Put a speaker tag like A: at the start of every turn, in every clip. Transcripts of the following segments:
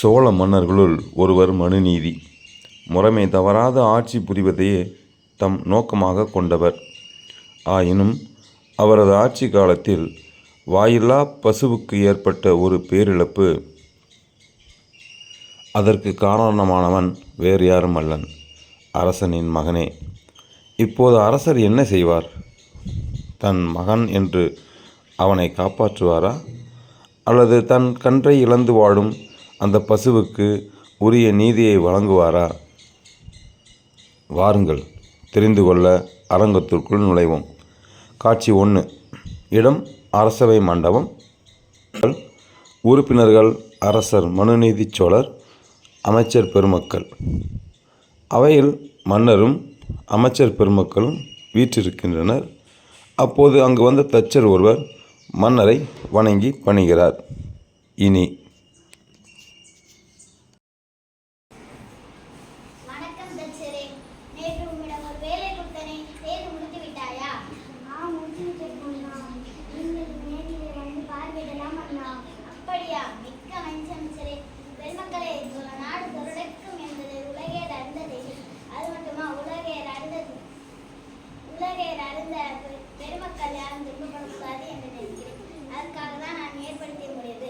A: சோழ மன்னர்களுள் ஒருவர் மனுநீதி. முறைமை தவறாத ஆட்சி புரிவதையே தம் நோக்கமாக கொண்டவர். ஆயினும் அவரது ஆட்சி காலத்தில் வாயில்லா பசுவுக்கு ஏற்பட்ட ஒரு பேரிழப்பு அதற்கு காரணமானவன் வேறு யாரும் அல்லன். அரசனின் மகனே இப்போது அரசர் என்ன செய்வார்? தன் மகன் என்று அவனை காப்பாற்றுவாரா? அல்லது தன் கன்றை இழந்து வாடும் அந்த பசுவுக்கு உரிய நீதியை வழங்குவாரா? வாருங்கள் தெரிந்து கொள்ள அரங்கத்திற்குள் நுழைவோம். காட்சி ஒன்று. இடம் அரசவை மண்டபம். உறுப்பினர்கள் அரசர் மனுநீதி சோழர் அமைச்சர் பெருமக்கள். அவையில் மன்னரும் அமைச்சர் பெருமக்களும் வீற்றிருக்கின்றனர். அப்போது அங்கு வந்த தச்சர் ஒருவர் மன்னரை வணங்கி பணிகிறார். இனி
B: உலகையர் அறிந்த பெருமக்கள் யாரும் துன்பப்படக்கூடாது என்று நினைக்கிறேன். அதற்காக தான் நான் ஏற்படுத்திய முடியாது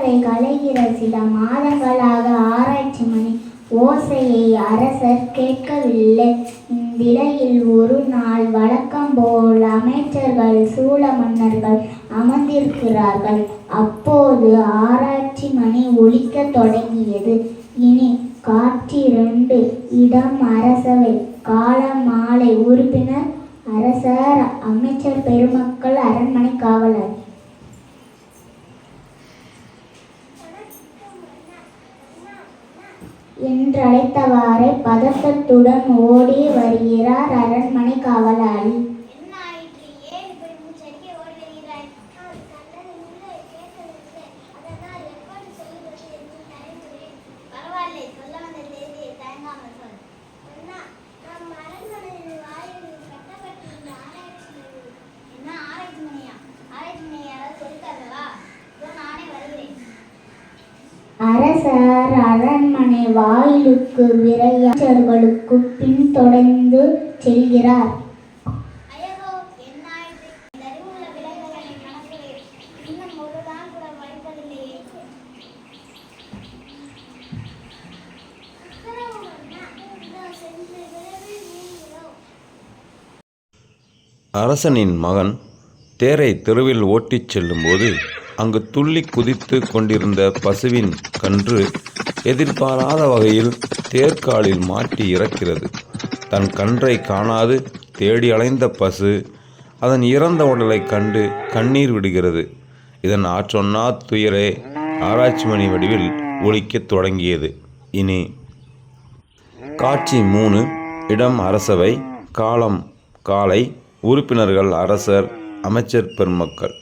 C: அரசவை கலைகிற சில மாதங்களாக ஆராய்ச்சி மணி ஓசையை அரசர் கேட்கவில்லை. இந்நிலையில் ஒரு நாள் வழக்கம் போல் அமைச்சர்கள் சூழ மன்னர்கள் அமர்ந்திருக்கிறார்கள். அப்போது ஆராய்ச்சி மணி ஒழிக்க தொடங்கியது. இனி காற்றிரண்டு இடம் அரசவை. கால மாலை உறுப்பினர் அரசர் அமைச்சர் பெருமக்கள் அரண்மனை காவலர். என்றழைத்தவாறே பதட்டத்துடன் ஓடி வருகிறார் அரண்மனை காவலாளி. அரசர் அரண்மனை வாயிலுக்கு விரையாளர்களுக்கு பின்தொடர்ந்து செல்கிறார்.
A: அரசனின் மகன் தேரை தெருவில் ஓட்டிச் செல்லும்போது அங்கு துள்ளி குதித்து கொண்டிருந்த பசுவின் கன்று எதிர்பாராத வகையில் தேர்காலில் மாட்டி இறக்கிறது. தன் கன்றை காணாது தேடி அலைந்த பசு அதன் இறந்த உடலைக் கண்டு கண்ணீர் விடுகிறது. இதன் ஆற்றொன்னா துயரே ஆராய்ச்சி மணி வடிவில் ஒழிக்கத் தொடங்கியது. இனி காட்சி மூணு. இடம் அரசவை. காலம் காலை. உறுப்பினர்கள் அரசர் அமைச்சர் பெருமக்கள்.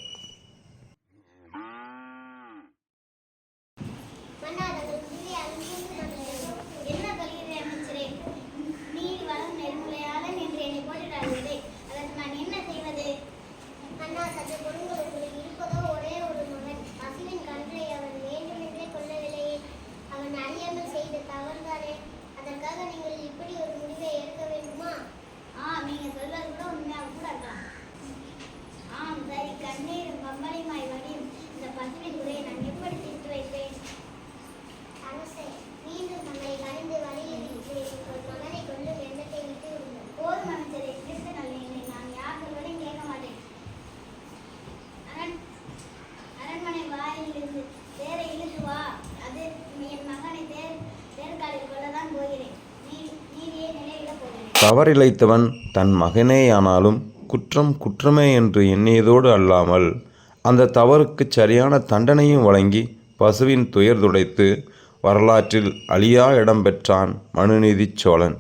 A: தவறிழைத்தவன் தன் மகனேயானாலும் குற்றம் குற்றமே என்று எண்ணியதோடு அல்லாமல் அந்த தவறுக்கு சரியான தண்டனையும் வழங்கி பசுவின் துயர் துடைத்து வரலாற்றில் அழியா இடம்பெற்றான் மனுநீதி மனுநீதிச் சோழன்.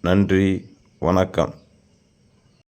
A: நன்றி வணக்கம்.